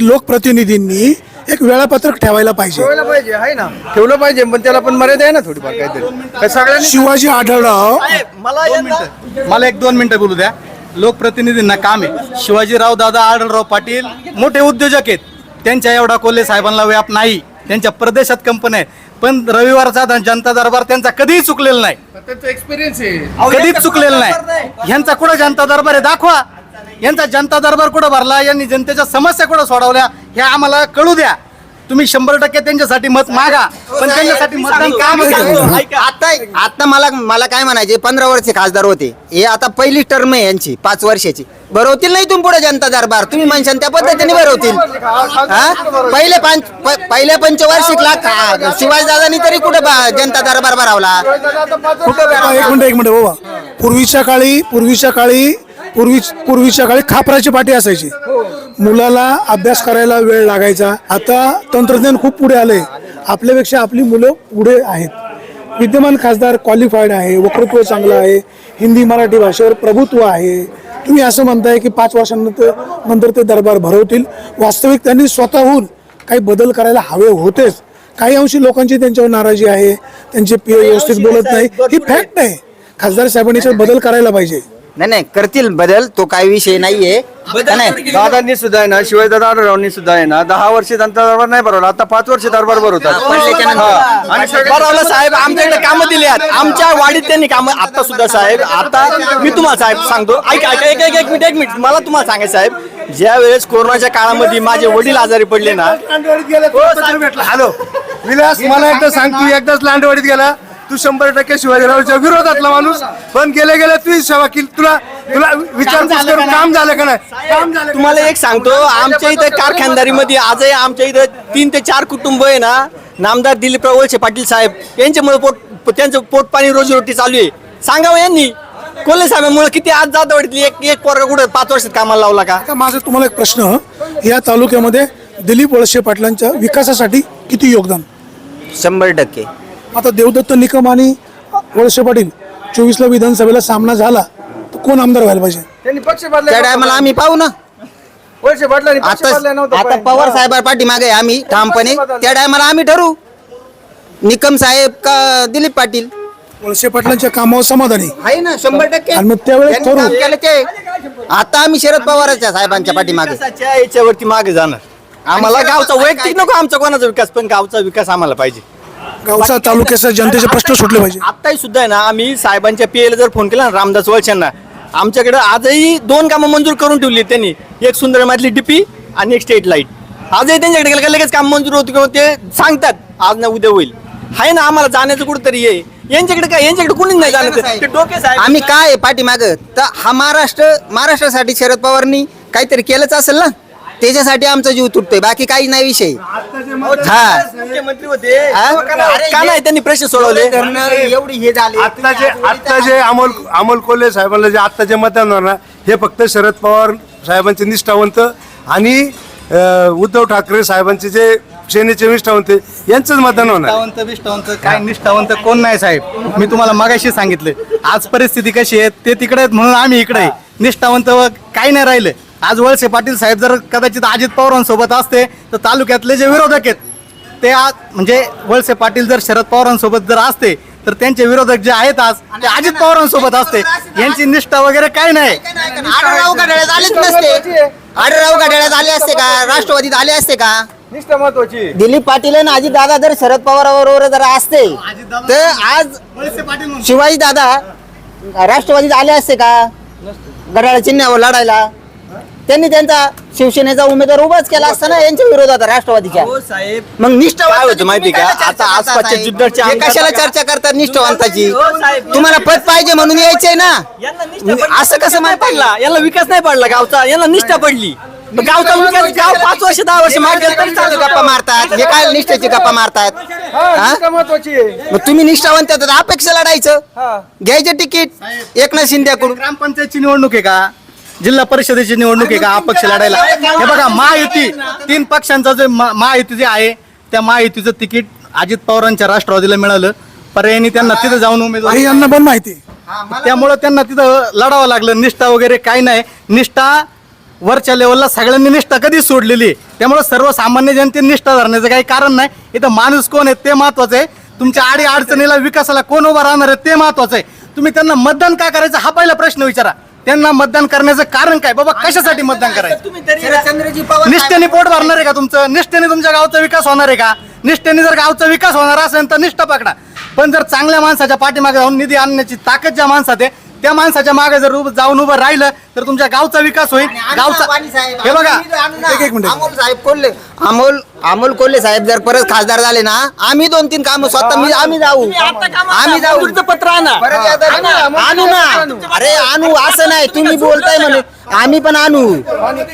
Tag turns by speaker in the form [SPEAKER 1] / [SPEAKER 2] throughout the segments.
[SPEAKER 1] की लोकप्रतिनिधींनी एक वेळापत्रक ठेवायला पाहिजे.
[SPEAKER 2] ठेवलं पाहिजे आहे ना. ठेवलं पाहिजे पण त्याला पण मर्यादा आहे ना थोडीफार काहीतरी. काय सगळ्यांनी
[SPEAKER 1] शिवाजी आढळराव
[SPEAKER 3] मला मला एक दोन मिनिटं बोलू द्या. लोकप्रतिनिधींना काम आहे. शिवाजीराव दादा आढळराव पाटील मोठे उद्योजक आहेत. त्यांच्या एवढा कोल्हे साहेबांना व्याप नाही. त्यांच्या प्रदेशात कंपन्या आहेत. पण रविवारचा द- जनता दरबार त्यांचा कधीही चुकलेला नाही.
[SPEAKER 2] त्यांचा एक्सपिरियन्स आहे.
[SPEAKER 3] कधीच चुकलेला नाही. ह्यांचा कुठं जनता दरबार आहे? दाखवा. यांचा जनता दरबार कुठं भरला? यांनी जनतेच्या समस्या कुठं सोडवल्या? हे आम्हाला कळू द्या. तुम्ही शंभर टक्के त्यांच्यासाठी मत मागा. पण त्यांच्यासाठी मतदान काम
[SPEAKER 4] आता आता मला मला काय म्हणायचे? पंधरा वर्ष खासदार होते. हे आता पहिली टर्म आहे यांची पाच वर्षाची. भरवतील नाही तुम्ही पुढे जनता दरबार? तुम्ही म्हणशान त्या पद्धतीने भरवतील. हा? पहिले पंच प- पहिल्या पंचवार्षिकला खा- शिवाजीदादांनी तरी कुठे जनता दरबार भरावला? कुठं
[SPEAKER 1] एक मिनिट एक मिनिट बाबा. पूर्वीच्या काळी पूर्वीच्या काळी पूर्वी पूर्वीच्या काळी खापराची पाठी असायची. मुलाला अभ्यास करायला वेळ लागायचा. आता तंत्रज्ञान खूप पुढे आले आपल्यापेक्षा आपली मुलं पुढे आहेत. विद्यमान खासदार क्वालिफाईड आहे वक्तृत्व चांगलं आहे हिंदी मराठी भाषेवर प्रभुत्व आहे. तुम्ही असं म्हणताय की पाच वर्षांनंतर नंतर ते दरबार भरवतील. वास्तविक त्यांनी स्वतःहून काही बदल करायला हवे होतेच. काही अंशी लोकांची त्यांच्यावर नाराजी आहे. त्यांचे पी व्यवस्थित बोलत नाही. ही फॅक्ट आहे खासदार साहेबांनी बदल करायला पाहिजे.
[SPEAKER 4] नाही नाही करतील बदल तो काही विषय नाहीये. का नाही
[SPEAKER 2] दादांनी सुद्धा आहे ना शिवाय दादा आढळरावांनी सुद्धा आहे ना दहा वर्ष जनता दरबार नाही भरवला आता पाच वर्ष दरबार भरवतात.
[SPEAKER 4] पडल्याच्या नंतर.
[SPEAKER 2] हा. आणि सगळे-
[SPEAKER 3] साहेब आमच्याकडे कामं दिली आहेत. आमच्या वाडीत त्यांनी कामं आता सुद्धा साहेब आता मी तुम्हाला साहेब सांगतो. ऐक ऐक एक एक एक मिनिट एक मिनिट. मला तुम्हाला सांगायचं साहेब ज्या वेळेस कोरोनाच्या काळामध्ये माझे वडील आजारी पडले ना
[SPEAKER 2] हॅलो. विलास मला एकदा सांग तू एकदाच लांडवाडीत गेला. तू शंभर टक्के शिवाजीरावच्या विरोधातला माणूस. पण गेले गेले तू सेवा केली. तुला तुला विचारपूस करून काम झालं का नाही? काम झालं
[SPEAKER 3] तुम्हाला एक सांगतो आमच्या इथे कारखानदारीमध्ये आजही आमच्या इथे तीन ते चार कुटुंब आहे ना नामदार दिलीपराव वळसे पाटील साहेब यांच्यामुळे पोट त्यांचं पोट पाणी रोजीरोटी चालू आहे. सांगावं यांनी? कोल्हे साहेबांमुळे किती आज जात वाटली एक एक पोरगा कुठं पाच वर्षात कामाला लावला का?
[SPEAKER 1] आता माझा तुम्हाला एक प्रश्न या तालुक्यामध्ये दिलीप वळसे पाटलांच्या विकासासाठी किती योगदान?
[SPEAKER 4] शंभर टक्के.
[SPEAKER 1] आता देवदत्त निकम आणि वळसे पाटील चोवीसला विधानसभेला सामना झाला तर कोण आमदार व्हायला पाहिजे?
[SPEAKER 2] त्यांनी पक्ष
[SPEAKER 4] त्या टायमाला आम्ही पाहू ना.
[SPEAKER 2] पक्ष
[SPEAKER 4] आता
[SPEAKER 2] नव्हतं.
[SPEAKER 4] पवार साहेबा पाठीमागे आहे आम्ही ठामपणे. त्या टायमाला आम्ही ठरवू निकम साहेब का दिलीप पाटील?
[SPEAKER 1] वळसे पाटलांच्या कामावर समाधानी.
[SPEAKER 4] आहे ना शंभर टक्के.
[SPEAKER 1] आणि मग त्यावेळेस
[SPEAKER 4] त्यांनी काम
[SPEAKER 1] ठरवू.
[SPEAKER 4] केलं ते. आता आम्ही शरद पवारांच्या साहेबांच्या पाठीमागे.
[SPEAKER 3] विकासाच्या याच्यावरती मागे जाणार. आम्हाला गावचा वैयक्तिक नको आमचा कोणाचा विकास पण गावचा विकास आम्हाला पाहिजे.
[SPEAKER 1] गावचा तालुक्याचा जनतेचे प्रश्न सुटले पाहिजे.
[SPEAKER 3] आताही सुद्धा आहे ना आम्ही साहेबांच्या पीएला जर फोन केला ना रामदास वळशांना आमच्याकडे आजही दोन कामं मंजूर करून ठेवली त्यांनी. एक सुंदर मधली डीपी आणि एक स्टेट लाइट आजही त्यांच्याकडे गेलं का लगेच काम मंजूर होतं किंवा ते सांगतात आज ना उद्या होईल. आहे ना आम्हाला जाण्याचं कुठंतरी ये यांच्याकडे काय यांच्याकडे कुणीच नाही जाण्याचं? ते डोके साहेब.
[SPEAKER 4] आम्ही काय आहे पाठीमाग? तर हा महाराष्ट्र महाराष्ट्रासाठी शरद पवारनी काहीतरी केलंच असेल ना? त्याच्यासाठी आमचा जीव तुटतोय. बाकी काही नाही विषय. हा
[SPEAKER 3] मुख्यमंत्री होते.
[SPEAKER 4] हा?
[SPEAKER 3] का नाही त्यांनी प्रश्न सोडवले.
[SPEAKER 4] एवढी हे झाले.
[SPEAKER 5] आता जे आता जे अमोल अमोल कोल्हे साहेबांना जे आता जे मतदान होणार ना हे फक्त शरद पवार साहेबांचे निष्ठावंत आणि अं, उद्धव ठाकरे साहेबांचे जे सेनेचे निष्ठावंत यांचंच मतदान होणार
[SPEAKER 3] निष्ठावंत बिष्ठावंत काय निष्ठावंत कोण नाही साहेब? मी तुम्हाला मागाशी सांगितलं. आज परिस्थिती कशी आहे? ते तिकडे आहेत म्हणून आम्ही इकडे आहे. निष्ठावंत व काही नाही राहिलं. आज वळसे पाटील साहेब जर कदाचित अजित पवारांसोबत असते तर तालुक्यातले जे विरोधक आहेत ते आज म्हणजे वळसे पाटील जर शरद पवारांसोबत जर असते तर त्यांचे विरोधक जे आहेत आज ते अजित पवारांसोबत असते. यांची निष्ठा वगैरे काय नाही.
[SPEAKER 4] आढळराव घड्याळ्यात आलेच नसते. आढळराव घड्याळ्यात आले असते का? राष्ट्रवादीत आले असते का?
[SPEAKER 2] निष्ठा महत्वाची
[SPEAKER 4] दिलीप पाटील आणि अजित दादा जर शरद पवाराबरोबर जर असते तर आज
[SPEAKER 3] वळसे पाटील
[SPEAKER 4] शिवाजी दादा राष्ट्रवादीत आले असते का? गडाळ चिन्हावर लढायला. त्यांनी त्यांचा शिवसेनेचा उमेदवार उभाच केला असता ना यांच्या विरोधात राष्ट्रवादीच्या.
[SPEAKER 3] साहेब
[SPEAKER 4] मग
[SPEAKER 3] होतं माहिती का? आता आसपासच्या? जुन्नरच्या
[SPEAKER 4] हे
[SPEAKER 3] आमदार
[SPEAKER 4] कशाला. चर्चा करतात निष्ठावंताची?
[SPEAKER 3] हो, साहेब.
[SPEAKER 4] तुम्हाला पद पाहिजे म्हणून यायचंय ना. असं कसं येईल?
[SPEAKER 3] पडला. यांना विकास नाही पडला गावचा. यांना निष्ठा पडली. मग गावचा विकास गाव पाच वर्ष दहा वर्ष मागे गेलं तरी चालतं
[SPEAKER 4] गप्पा मारतात. हे काय निष्ठेची गप्पा मारतात?
[SPEAKER 2] हा महत्वाची आहे.
[SPEAKER 4] मग तुम्ही निष्ठावंत आहेत, अपेक्षा लढायचं.
[SPEAKER 2] हा.
[SPEAKER 4] घ्यायचं तिकीट एकनाथ शिंद्याकडून
[SPEAKER 3] ग्रामपंचायतची निवडणूक आहे का? जिल्हा परिषदेची निवडणूक आहे का? अपक्ष लढायला. हे बघा महायुती तीन पक्षांचा जे महायुती जे आहे त्या महायुतीचं तिकीट अजित पवारांच्या राष्ट्रवादीला मिळालं. पर्यायाने त्यांना तिथं जाऊन उमेदवार
[SPEAKER 1] आणि यांना पण माहिती.
[SPEAKER 3] त्यामुळं त्यांना तिथं लढावं लागलं. निष्ठा वगैरे काही नाही. निष्ठा वरच्या लेवलला सगळ्यांनी निष्ठा कधीच सोडलेली आहे. त्यामुळे सर्वसामान्य जनतेने निष्ठा धरण्याचं काही कारण नाही. इथं माणूस कोण आहे ते महत्वाचं आहे. तुमच्या आडी अडचणीला विकासाला कोण उभा राहणार आहे ते महत्वाचं आहे. तुम्ही त्यांना मतदान का करायचं? हा पहिला प्रश्न विचारा. त्यांना मतदान करण्याचं कारण काय? बाबा कशासाठी मतदान करायचं?
[SPEAKER 4] शरदचंद्रजी पवार
[SPEAKER 3] निष्ठेने पोट भरणार आहे का तुमचं? निष्ठेने तुमच्या गावचा विकास होणार आहे का? निष्ठेने जर गावचा विकास होणार असेल तर निष्ठा पकडा. पण जर चांगल्या माणसाच्या पाठीमागे जाऊन निधी आणण्याची ताकद ज्या माणसात आहे त्या माणसाच्या मागे जर उभं- जाऊन उभं राहिलं तर तुमच्या गावचा विकास होईल. गावचा हे बघा.
[SPEAKER 1] एक- एक मिनिट.
[SPEAKER 4] अमोल साहेब कोल्हे. अमोल अमोल कोल्हे साहेब जर परत खासदार झाले ना आम्ही दोन तीन काम स्वतः मी आम्ही जाऊ. आम्ही जाऊ. पत्र आणू. ना अरे आणू असं नाही. तुम्ही बोलताय म्हणे. आम्ही पण आणू.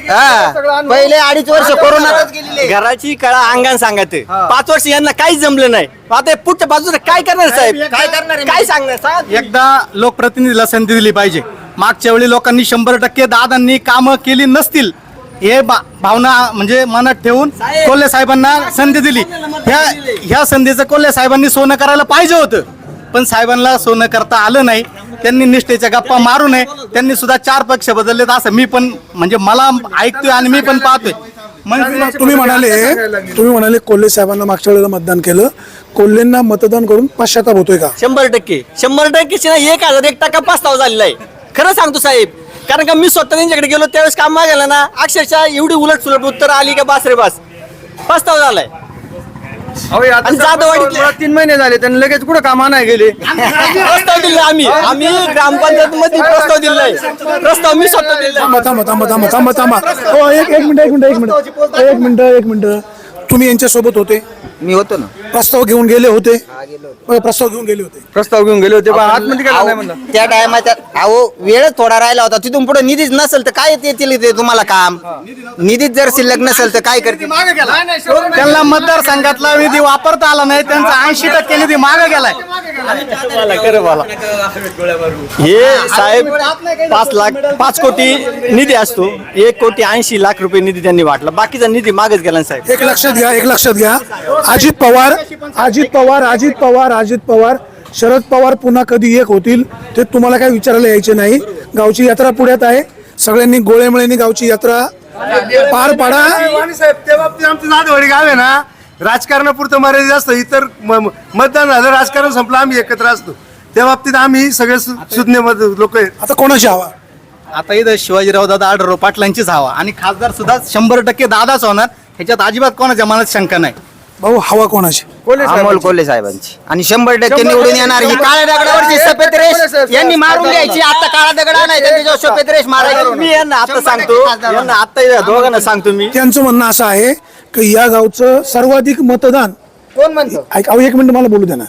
[SPEAKER 4] हा. पहिले अडीच वर्ष कोरोनातच गेलेले
[SPEAKER 6] घराची कळा अंगान सांगत पाच वर्ष यांना काहीच जमलं नाही. आता हे पुढच्या बाजूला काय करणार साहेब?
[SPEAKER 4] काय करणार?
[SPEAKER 6] काय सांगणार? सांगा.
[SPEAKER 3] एकदा लोकप्रतिनिधीला संधी दिली पाहिजे. मागच्या वेळी लोकांनी शंभर टक्के दादांनी कामं केली नसतील. हे बा- भावना म्हणजे मनात ठेवून कोल्हे साहेबांना संधी दिली. ह्या ह्या संधीचं कोल्हे साहेबांनी सोनं करायला पाहिजे होतं. पण साहेबांना सोनं करता आलं नाही. त्यांनी निष्ठेच्या गप्पा मारू नये. त्यांनी सुद्धा चार पक्ष बदललेत असं मी पण म्हणजे मला ऐकतोय आणि मी पण पाहतोय.
[SPEAKER 1] तुम्ही म्हणाले तुम्ही म्हणाले कोल्हे साहेबांना मागच्या वेळेला मतदान केलं. कोल्हेंना मतदान करून पश्चाताप होतोय का?
[SPEAKER 6] शंभर टक्के. शंभर टक्के ना एक हजार एक टक्का पस्तावा झालेला आहे. खरं सांगतो साहेब कारण का मी स्वतः त्यांच्याकडे गेलो त्यावेळेस काम मागायला ना अक्षरशः एवढी उलट सुलट उत्तर आली का बास रे बास. पस्तावा झालाय. आणि जाधववाडीतले
[SPEAKER 2] तीन महिने झाले त्यांनी लगेच कुठं कामा नाही गेले.
[SPEAKER 6] प्रस्ताव दिला आम्ही. आम्ही ग्रामपंचायत मध्ये प्रस्ताव दिलाय. प्रस्ताव मी स्वतः
[SPEAKER 1] थांबा थांबा थांबा थांबा थांबा. हो एक एक मिनिट एक मिनिट एक मिनिट. एक मिनिट एक मिनिट. तुम्ही यांच्या सोबत होते?
[SPEAKER 4] मी होतो ना.
[SPEAKER 1] प्रस्ताव घेऊन गेले होते? बरं, प्रस्ताव घेऊन गेले होते.
[SPEAKER 2] प्रस्ताव घेऊन गेले होते पण आतमध्ये काय नाही म्हणलं?
[SPEAKER 4] अहो, त्या टायमाच्या अहो वेळच थोडा राहिला होता. तिथून पुढे निधीच नसेल तर काय येतील ते तुम्हाला काम? निधीच जर शिल्लक नसेल तर काय करतील?
[SPEAKER 3] त्यांना मतदारसंघातला निधी वापरता आला नाही त्यांचा ऐंशी टक्के निधी मागे गेलाय.
[SPEAKER 6] हे साहेब पाच लाख पाच कोटी निधी असतो. एक कोटी ऐंशी लाख रुपये निधी त्यांनी वाटला. बाकीचा निधी मागच गेला ना साहेब.
[SPEAKER 1] एक लक्षात घ्या एक लक्षात घ्या. अजित पवार अजित पवार अजित पवार अजित पवार. शरद पवार पुन्हा कधी एक होतील ते तुम्हाला काय विचारायला यायचे नाही. गावची यात्रा पुढ्यात आहे. सगळ्यांनी गोळेमळेनी गावची यात्रा पार पाडा.
[SPEAKER 5] साहेब बाबतीत आमचं जाधवडी गाव आहे ना राजकारणापुरतं मर्यादित असतं. इतर मतदान झालं राजकारण संपलं आम्ही एकत्र असतो. त्या बाबतीत आम्ही सगळे सुज्ञ लोक आहेत.
[SPEAKER 1] आता कोणाची हवा?
[SPEAKER 3] आता इथं शिवाजीराव दादा आढळराव पाटलांचीच हवा. आणि खासदार सुद्धा शंभर टक्के दादाच होणार. ह्याच्यात अजिबात कोणाच्या मनात शंका नाही.
[SPEAKER 1] भाऊ हवा कोणाची?
[SPEAKER 4] अमोल कोल्हे साहेबांची. आणि शंभर टक्के निवडून येणार ही काळ्या दगडावरची सफेद रेष. यांनी मारून घ्यायची. आता काळा दगड त्याच्यावर सफेद रेष मारायची.
[SPEAKER 6] मी यांना आता सांगतो यांना आता दोघांना सांगतो मी.
[SPEAKER 1] त्यांचं म्हणणं असं आहे की या गावचं सर्वाधिक मतदान.
[SPEAKER 4] कोण म्हणतो?
[SPEAKER 1] ऐक अहो एक मिनिट मला बोलू द्या ना.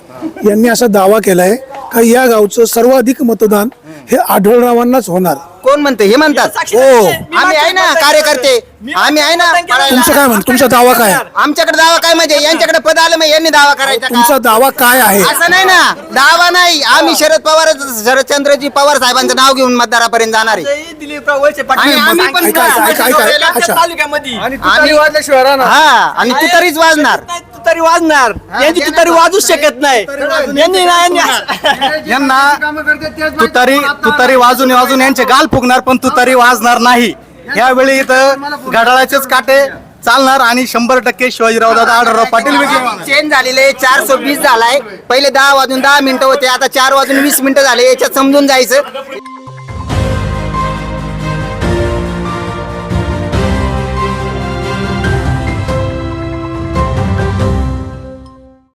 [SPEAKER 1] यांनी असा दावा केलाय का या गावचं सर्वाधिक मतदान हे आढळरावांनाच होणार.
[SPEAKER 4] कोण म्हणतो? हे म्हणतात.
[SPEAKER 1] हो.
[SPEAKER 4] आम्ही आहे ना कार्यकर्ते. आम्ही आहे ना
[SPEAKER 1] तुमचं काय म्हण तुमचा दावा काय? आहे?
[SPEAKER 4] आमच्याकडे दावा काय म्हणजे? यांच्याकडे पद आलं मग यांनी दावा करायचा का?
[SPEAKER 1] तुमचा दावा काय आहे?
[SPEAKER 4] असं नाही ना. दावा नाही. आम्ही शरद पवार शरदचंद्रजी पवार साहेबांचं नाव घेऊन मतदारापर्यंत जाणार आहे.
[SPEAKER 6] दिलीपराव वळसे पाटील
[SPEAKER 4] आणि आम्ही पण
[SPEAKER 1] ऐका, ऐका, ऐका, ऐका, ऐका. अच्छा.
[SPEAKER 6] तालुक्यामध्ये.
[SPEAKER 2] आणि तुतारी वाजल्याशिवाय राहणार.
[SPEAKER 4] हा आणि तू तरीच वाजणार.
[SPEAKER 6] तरी वाजणार. यांची तू तरी वाजूच शकत नाही. यांनी ना यांनी
[SPEAKER 3] यांना तुतारी तुतारी वाजून वाजून यांचे गाल फुगणार पण तुतारी वाजणार नाही. यावेळी इथं घड्याळाचेच काटे चालणार आणि शंभर टक्के शिवाजीराव दादा आढळराव पाटील.
[SPEAKER 4] चेंज झालेले चारशे वीस झालाय. पहिले दहा वाजून दहा मिनिटं होते आता चार वाजून वीस मिनिटं झाले. याच्यात समजून जायचं.